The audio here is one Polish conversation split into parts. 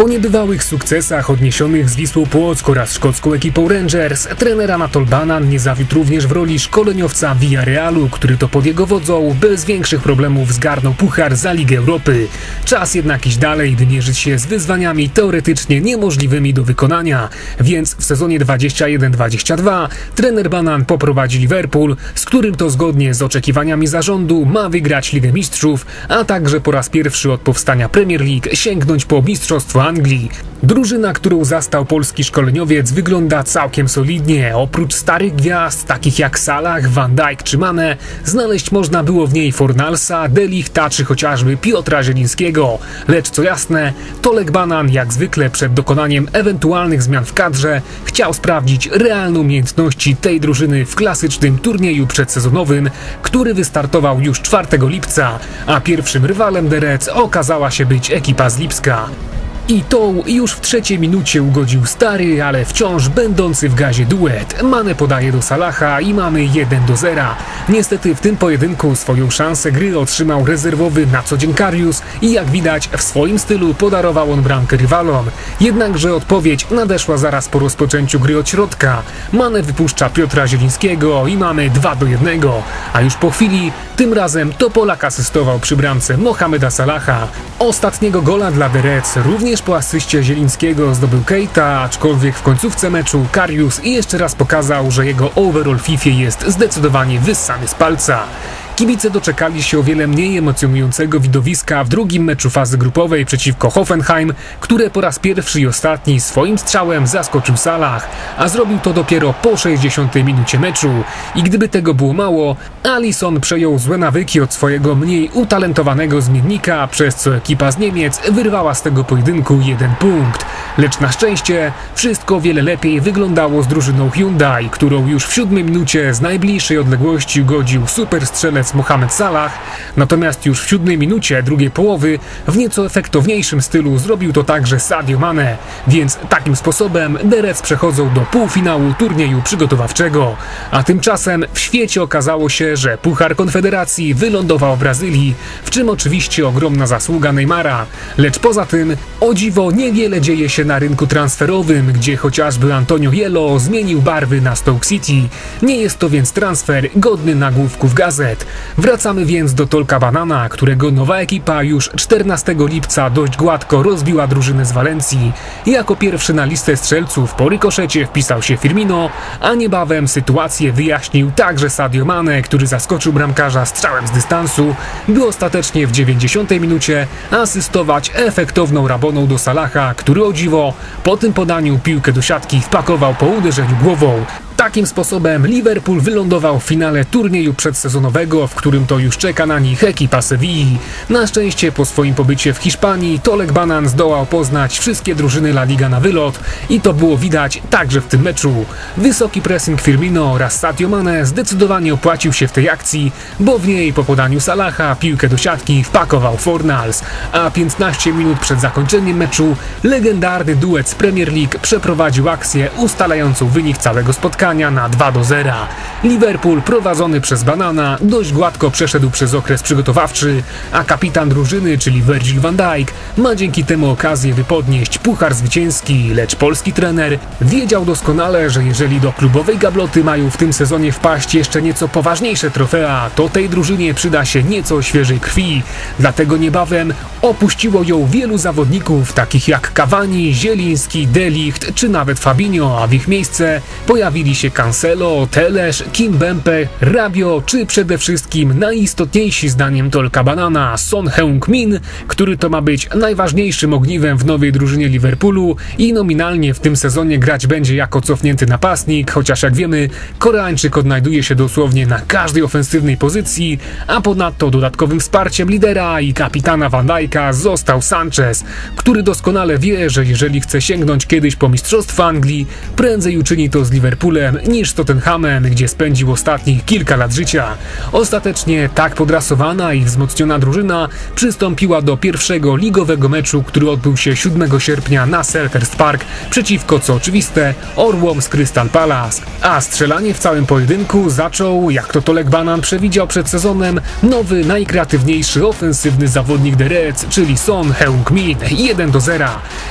Po niebywałych sukcesach odniesionych z Wisłą Płock oraz szkocką ekipą Rangers, trener Anatol Banan nie zawiódł również w roli szkoleniowca Villarealu, który to pod jego wodzą bez większych problemów zgarnął puchar za Ligę Europy. Czas jednak iść dalej, by mierzyć się z wyzwaniami teoretycznie niemożliwymi do wykonania, więc w sezonie 21-22 trener Banan poprowadzi Liverpool, z którym to zgodnie z oczekiwaniami zarządu ma wygrać Ligę Mistrzów, a także po raz pierwszy od powstania Premier League sięgnąć po Mistrzostwo Anglii. Drużyna, którą zastał polski szkoleniowiec wygląda całkiem solidnie. Oprócz starych gwiazd, takich jak Salah, Van Dijk czy Mane, znaleźć można było w niej Fornalsa, Delichta czy chociażby Piotra Zielińskiego. Lecz co jasne, Tolek Banan jak zwykle przed dokonaniem ewentualnych zmian w kadrze chciał sprawdzić realne umiejętności tej drużyny w klasycznym turnieju przedsezonowym, który wystartował już 4 lipca, a pierwszym rywalem Reds okazała się być ekipa z Lipska. I tą już w trzeciej minucie ugodził stary, ale wciąż będący w gazie duet. Mane podaje do Salaha i mamy 1 do 0. Niestety w tym pojedynku swoją szansę gry otrzymał rezerwowy na co dzień Karius i jak widać w swoim stylu podarował on bramkę rywalom. Jednakże odpowiedź nadeszła zaraz po rozpoczęciu gry od środka. Mane wypuszcza Piotra Zielińskiego i mamy 2 do 1. A już po chwili, tym razem to Polak asystował przy bramce Mohameda Salaha. Ostatniego gola dla The Reds również po asyście Zielińskiego zdobył Keita, aczkolwiek w końcówce meczu Karius jeszcze raz pokazał, że jego overall FIFA jest zdecydowanie wyssany z palca. Kibice doczekali się o wiele mniej emocjonującego widowiska w drugim meczu fazy grupowej przeciwko Hoffenheim, które po raz pierwszy i ostatni swoim strzałem zaskoczył Salah, a zrobił to dopiero po 60 minucie meczu. I gdyby tego było mało, Alisson przejął złe nawyki od swojego mniej utalentowanego zmiennika, przez co ekipa z Niemiec wyrwała z tego pojedynku jeden punkt. Lecz na szczęście wszystko wiele lepiej wyglądało z drużyną Hyundai, którą już w siódmej minucie z najbliższej odległości ugodził super Mohamed Salah, natomiast już w siódmej minucie drugiej połowy w nieco efektowniejszym stylu zrobił to także Sadio Mane, więc takim sposobem Derec przechodzą do półfinału turnieju przygotowawczego. A tymczasem w świecie okazało się, że Puchar Konfederacji wylądował w Brazylii, w czym oczywiście ogromna zasługa Neymara, lecz poza tym o dziwo niewiele dzieje się na rynku transferowym, gdzie chociażby Antonio Yellow zmienił barwy na Stoke City. Nie jest to więc transfer godny nagłówków gazet. Wracamy więc do Tolka Banana, którego nowa ekipa już 14 lipca dość gładko rozbiła drużynę z Walencji. Jako pierwszy na listę strzelców po rykoszecie wpisał się Firmino, a niebawem sytuację wyjaśnił także Sadio Mane, który zaskoczył bramkarza strzałem z dystansu, by ostatecznie w 90 minucie asystować efektowną raboną do Salaha, który o dziwo po tym podaniu piłkę do siatki wpakował po uderzeniu głową. Takim sposobem Liverpool wylądował w finale turnieju przedsezonowego, w którym to już czeka na nich ekipa Sewilli. Na szczęście po swoim pobycie w Hiszpanii Tolek Banan zdołał poznać wszystkie drużyny La Liga na wylot i to było widać także w tym meczu. Wysoki pressing Firmino oraz Sadio Mane zdecydowanie opłacił się w tej akcji, bo w niej po podaniu Salaha piłkę do siatki wpakował Fornals, a 15 minut przed zakończeniem meczu legendarny duet z Premier League przeprowadził akcję ustalającą wynik całego spotkania na 2 do 0. Liverpool prowadzony przez Banana dość gładko przeszedł przez okres przygotowawczy, a kapitan drużyny, czyli Virgil van Dijk, ma dzięki temu okazję wypodnieść puchar zwycięski, lecz polski trener wiedział doskonale, że jeżeli do klubowej gabloty mają w tym sezonie wpaść jeszcze nieco poważniejsze trofea, to tej drużynie przyda się nieco świeżej krwi. Dlatego niebawem opuściło ją wielu zawodników, takich jak Cavani, Zieliński, Delicht czy nawet Fabinho, a w ich miejsce pojawili się Cancelo, Telesz, Kimbempe, Rabio, czy przede wszystkim najistotniejsi zdaniem Tolka Banana Son Heung-min, który to ma być najważniejszym ogniwem w nowej drużynie Liverpoolu i nominalnie w tym sezonie grać będzie jako cofnięty napastnik, chociaż jak wiemy, Koreańczyk odnajduje się dosłownie na każdej ofensywnej pozycji, a ponadto dodatkowym wsparciem lidera i kapitana Van Dijk'a został Sanchez, który doskonale wie, że jeżeli chce sięgnąć kiedyś po Mistrzostwo Anglii, prędzej uczyni to z Liverpoolem klubem niż Tottenhamem, gdzie spędził ostatnich kilka lat życia. Ostatecznie tak podrasowana i wzmocniona drużyna przystąpiła do pierwszego ligowego meczu, który odbył się 7 sierpnia na Selhurst Park przeciwko, co oczywiste, Orłom z Crystal Palace. A strzelanie w całym pojedynku zaczął, jak to Tolek Banan przewidział przed sezonem, nowy, najkreatywniejszy ofensywny zawodnik The Reds, czyli Son Heung-min 1 do 0.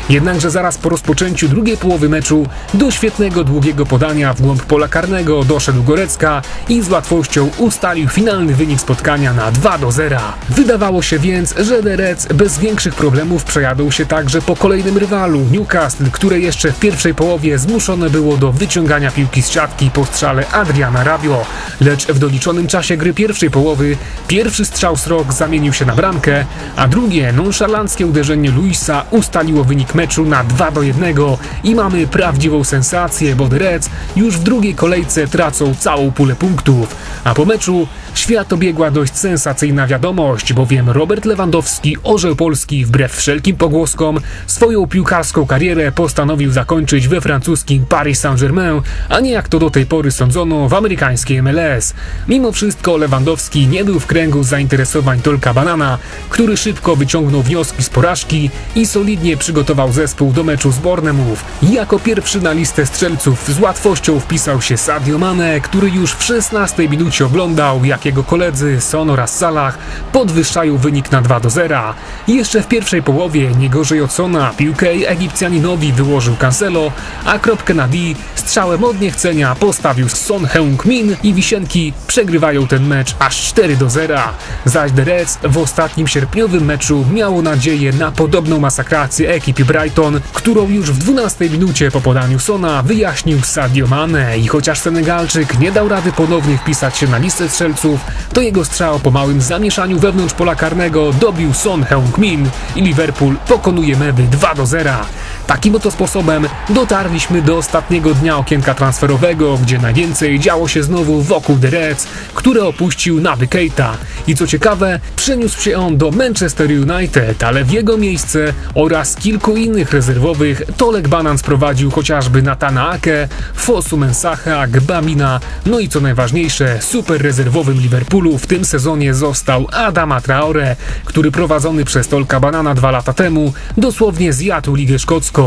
Jednakże zaraz po rozpoczęciu drugiej połowy meczu do świetnego długiego podania głąb pola karnego doszedł Gorecka i z łatwością ustalił finalny wynik spotkania na 2 do 0. Wydawało się więc, że Reds bez większych problemów przejadą się także po kolejnym rywalu Newcastle, które jeszcze w pierwszej połowie zmuszone było do wyciągania piłki z siatki po strzale Adriana Rabio. Lecz w doliczonym czasie gry pierwszej połowy pierwszy strzał z rok zamienił się na bramkę, a drugie nonszalanckie uderzenie Luisa ustaliło wynik meczu na 2 do 1 i mamy prawdziwą sensację, bo The Reds już w drugiej kolejce tracą całą pulę punktów. A po meczu świat obiegła dość sensacyjna wiadomość, bowiem Robert Lewandowski, orzeł Polski, wbrew wszelkim pogłoskom, swoją piłkarską karierę postanowił zakończyć we francuskim Paris Saint-Germain, a nie jak to do tej pory sądzono w amerykańskiej MLS. Mimo wszystko Lewandowski nie był w kręgu zainteresowań Tolka Banana, który szybko wyciągnął wnioski z porażki i solidnie przygotował zespół do meczu z Bournemouth. Jako pierwszy na listę strzelców z łatwością wpisał się Sadio Mane, który już w 16 minucie oglądał, jak jego koledzy Son oraz Salah podwyższają wynik na 2 do 0. Jeszcze w pierwszej połowie, nie gorzej od Sona, piłkę Egipcjaninowi wyłożył Cancelo, a kropkę na D strzałem od niechcenia postawił Son Heung-min i Wisienki przegrywają ten mecz aż 4 do 0. Zaś The Reds w ostatnim sierpniowym meczu miało nadzieję na podobną masakrację ekipy Brighton, którą już w 12 minucie po podaniu Sona wyjaśnił Sadio Mane i chociaż Senegalczyk nie dał rady ponownie wpisać się na listę strzelców, to jego strzał po małym zamieszaniu wewnątrz pola karnego dobił Son Heung-min i Liverpool pokonuje Meby 2 do 0. Takim oto sposobem dotarliśmy do ostatniego dnia okienka transferowego, gdzie najwięcej działo się znowu wokół The Reds, które opuścił Naby Keita. I co ciekawe, przeniósł się on do Manchester United, ale w jego miejsce oraz kilku innych rezerwowych Tolek Banan sprowadził chociażby Natana Ake, Fosu Mensacha, Gbamina, no i co najważniejsze, super rezerwowym Liverpoolu w tym sezonie został Adama Traore, który prowadzony przez Tolka Banana dwa lata temu dosłownie zjadł Ligę Szkocką.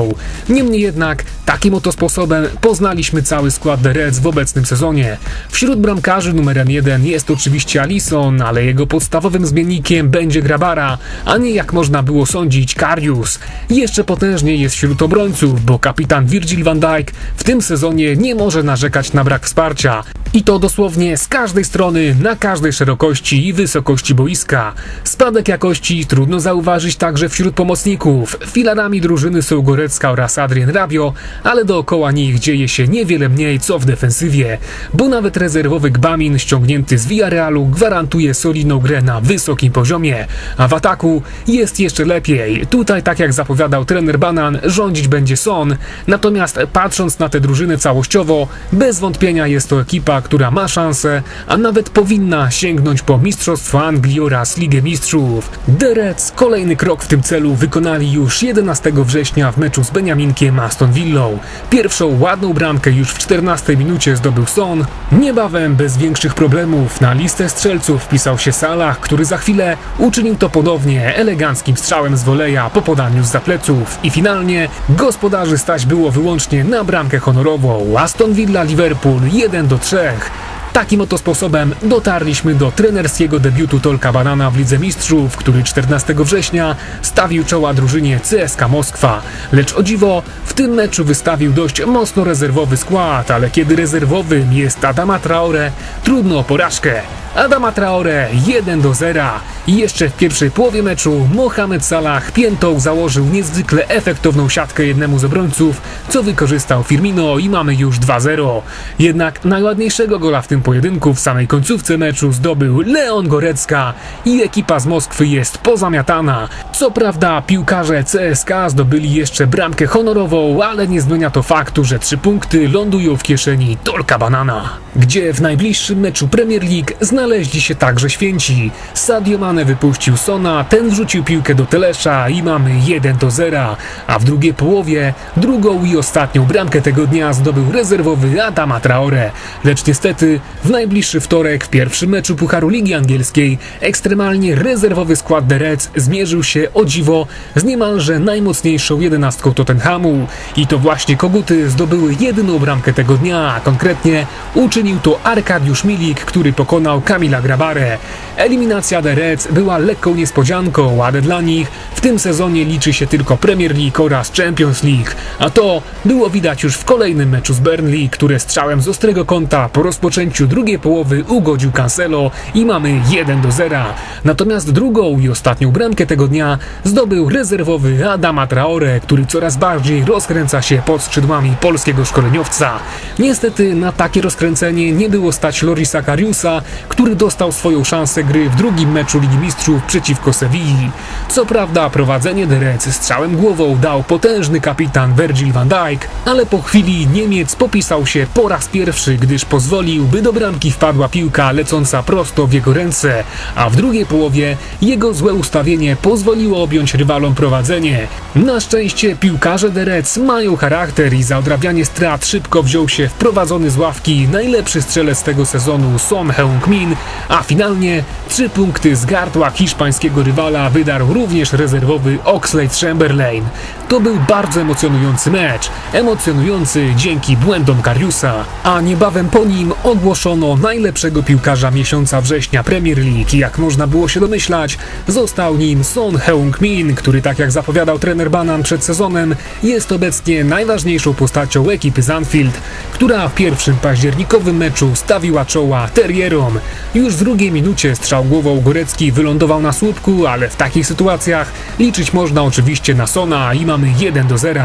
Niemniej jednak takim oto sposobem poznaliśmy cały skład The Reds w obecnym sezonie. Wśród bramkarzy numerem jeden jest oczywiście Alisson, ale jego podstawowym zmiennikiem będzie Grabara, a nie jak można było sądzić Karius. Jeszcze potężniej jest wśród obrońców, bo kapitan Virgil van Dijk w tym sezonie nie może narzekać na brak wsparcia. I to dosłownie z każdej strony, na każdej szerokości i wysokości boiska. Spadek jakości trudno zauważyć także wśród pomocników. Filarami drużyny są Gorecka oraz Adrien Rabio, ale dookoła nich dzieje się niewiele mniej co w defensywie, bo nawet rezerwowy Gbamin ściągnięty z Villarealu gwarantuje solidną grę na wysokim poziomie, a w ataku jest jeszcze lepiej. Tutaj, tak jak zapowiadał trener Banan, rządzić będzie Son, natomiast patrząc na tę drużynę całościowo, bez wątpienia jest to ekipa, która ma szansę, a nawet powinna sięgnąć po Mistrzostwo Anglii oraz Ligę Mistrzów. The Reds kolejny krok w tym celu wykonali już 11 września w meczu z Beniaminkiem Aston Villą. Pierwszą ładną bramkę już w 14 minucie zdobył Son. Niebawem bez większych problemów na listę strzelców wpisał się Salah, który za chwilę uczynił to ponownie eleganckim strzałem z woleja po podaniu z zapleców. I finalnie gospodarzy stać było wyłącznie na bramkę honorową. Aston Villa Liverpool 1 do 3. Фрэнк. Takim oto sposobem dotarliśmy do trenerskiego debiutu Tolka Banana w Lidze Mistrzów, który 14 września stawił czoła drużynie CSKA Moskwa. Lecz o dziwo, w tym meczu wystawił dość mocno rezerwowy skład, ale kiedy rezerwowym jest Adama Traore, trudno o porażkę. Adama Traore 1 do 0 i jeszcze w pierwszej połowie meczu Mohamed Salah piętą założył niezwykle efektowną siatkę jednemu z obrońców, co wykorzystał Firmino i mamy już 2-0. Jednak najładniejszego gola w tym pojedynku w samej końcówce meczu zdobył Leon Gorecka i ekipa z Moskwy jest pozamiatana. Co prawda piłkarze CSK zdobyli jeszcze bramkę honorową, ale nie zmienia to faktu, że trzy punkty lądują w kieszeni Tolka Banana. Gdzie w najbliższym meczu Premier League znaleźli się także święci. Sadio Mane wypuścił Sona, ten wrzucił piłkę do Telesza i mamy 1 do 0, a w drugiej połowie drugą i ostatnią bramkę tego dnia zdobył rezerwowy Adama Traore. Lecz niestety w najbliższy wtorek w pierwszym meczu Pucharu Ligi Angielskiej ekstremalnie rezerwowy skład The Reds zmierzył się o dziwo z niemalże najmocniejszą jedenastką Tottenhamu i to właśnie koguty zdobyły jedyną bramkę tego dnia, a konkretnie uczynił to Arkadiusz Milik, który pokonał Kamila Grabarę. Eliminacja The Reds była lekką niespodzianką, ale dla nich w tym sezonie liczy się tylko Premier League oraz Champions League, a to było widać już w kolejnym meczu z Burnley, które strzałem z ostrego kąta po rozpoczęciu drugiej połowy ugodził Cancelo i mamy 1 do 0. Natomiast drugą i ostatnią bramkę tego dnia zdobył rezerwowy Adama Traore, który coraz bardziej rozkręca się pod skrzydłami polskiego szkoleniowca. Niestety na takie rozkręcenie nie było stać Lorisa Kariusa, który dostał swoją szansę gry w drugim meczu Ligi Mistrzów przeciwko Sewilli. Co prawda prowadzenie Reds strzałem głową dał potężny kapitan Virgil van Dijk, ale po chwili Niemiec popisał się po raz pierwszy, gdyż pozwolił, by do bramki wpadła piłka lecąca prosto w jego ręce, a w drugiej połowie jego złe ustawienie pozwoliło objąć rywalom prowadzenie. Na szczęście piłkarze Reds mają charakter i za odrabianie strat szybko wziął się wprowadzony z ławki najlepszy strzelec tego sezonu Son Heung-min, a finalnie trzy punkty z gardła hiszpańskiego rywala wydarł również rezerwowy Oxlade Chamberlain. To był bardzo emocjonujący mecz, emocjonujący dzięki błędom Kariusa, a niebawem po nim ogłoszono najlepszego piłkarza miesiąca września Premier League. Jak można było się domyślać, został nim Son Heung-min, który tak jak zapowiadał trener Banan przed sezonem, jest obecnie najważniejszą postacią ekipy z Anfield, która w pierwszym październikowym meczu stawiła czoła Terrierom. Już w drugiej minucie strzał głową Gorecki wylądował na słupku, ale w takich sytuacjach liczyć można oczywiście na Sona i mamy 1 do 0.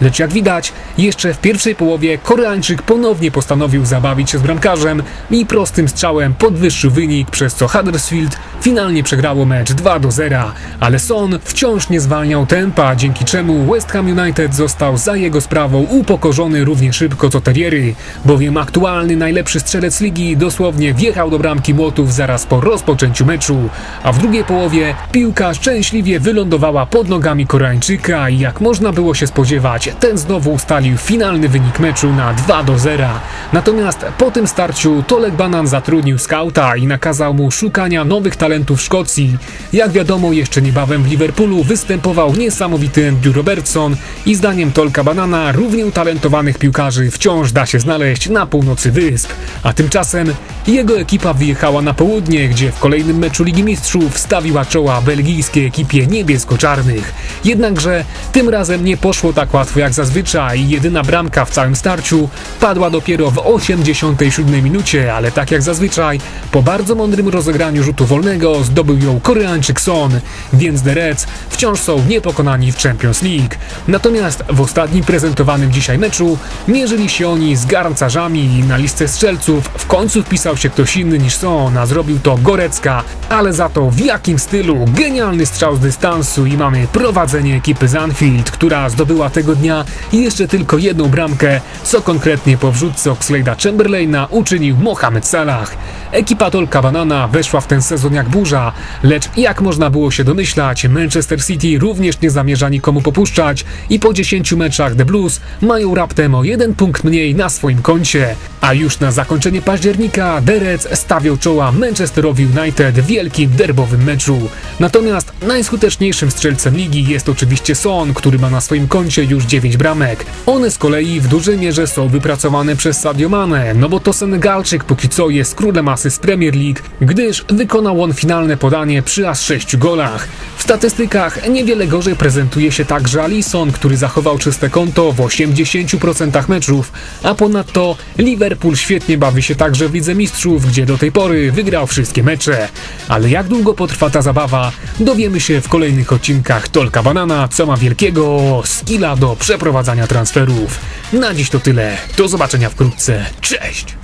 Lecz jak widać, jeszcze w pierwszej połowie Koreańczyk ponownie postanowił zabawić się z bramkarzem i prostym strzałem podwyższył wynik, przez co Huddersfield finalnie przegrało mecz 2 do 0. Ale Son wciąż nie zwalniał tempa, dzięki czemu West Ham United został za jego sprawą upokorzony równie szybko co Terriery, bowiem aktualny najlepszy strzelec ligi dosłownie wjechał do bramki młotów zaraz po rozpoczęciu meczu, a w drugiej połowie piłka szczęśliwie wylądowała pod nogami Koreańczyka i jak można było się spodziewać, ten znowu ustalił finalny wynik meczu na 2 do 0. Natomiast po tym starciu Tolek Banan zatrudnił skauta i nakazał mu szukania nowych talentów w Szkocji. Jak wiadomo, jeszcze niebawem w Liverpoolu występował niesamowity Andrew Robertson i zdaniem Tolka Banana równie utalentowanych piłkarzy wciąż da się znaleźć na północy wysp. A tymczasem jego ekipa wyjechała na południe, gdzie w kolejnym meczu Ligi Mistrzów stawiła czoła belgijskiej ekipie niebiesko-czarnych. Jednakże tym razem nie poszło tak łatwo jak zazwyczaj i jedyna bramka w całym starciu padła dopiero w 87 minucie, ale tak jak zazwyczaj, po bardzo mądrym rozegraniu rzutu wolnego zdobył ją Koreańczyk Son, więc The Reds wciąż są niepokonani w Champions League. Natomiast w ostatnim prezentowanym dzisiaj meczu mierzyli się oni z garncarzami i na listę strzelców w końcu wpisał się ktoś inny niż Son, a zrobił to Gorecka, ale za to w jakim stylu, genialny strzał z dystansu i mamy prowadzenie ekipy z która zdobyła tego dnia jeszcze tylko jedną bramkę, co konkretnie po wrzutce Oxlade'a Chamberlaina uczynił Mohamed Salah. Ekipa Tolka Banana weszła w ten sezon jak burza, lecz jak można było się domyślać, Manchester City również nie zamierza nikomu popuszczać i po 10 meczach The Blues mają raptem o jeden punkt mniej na swoim koncie. A już na zakończenie października The Reds stawią czoła Manchesterowi United w wielkim derbowym meczu. Natomiast najskuteczniejszym strzelcem ligi jest oczywiście Son, który ma na swoim koncie już 9 bramek. One z kolei w dużej mierze są wypracowane przez Sadio Mane, no bo to Senegalczyk póki co jest królem asyst Premier League, gdyż wykonał on finalne podanie przy aż 6 golach. W statystykach niewiele gorzej prezentuje się także Alisson, który zachował czyste konto w 80% meczów, a ponadto Liverpool świetnie bawi się także w Lidze Mistrzów, gdzie do tej pory wygrał wszystkie mecze. Ale jak długo potrwa ta zabawa, dowiemy się w kolejnych odcinkach Tolka Banana, co ma wielkiego skilla do przeprowadzania transferów. Na dziś to tyle, do zobaczenia wkrótce, cześć!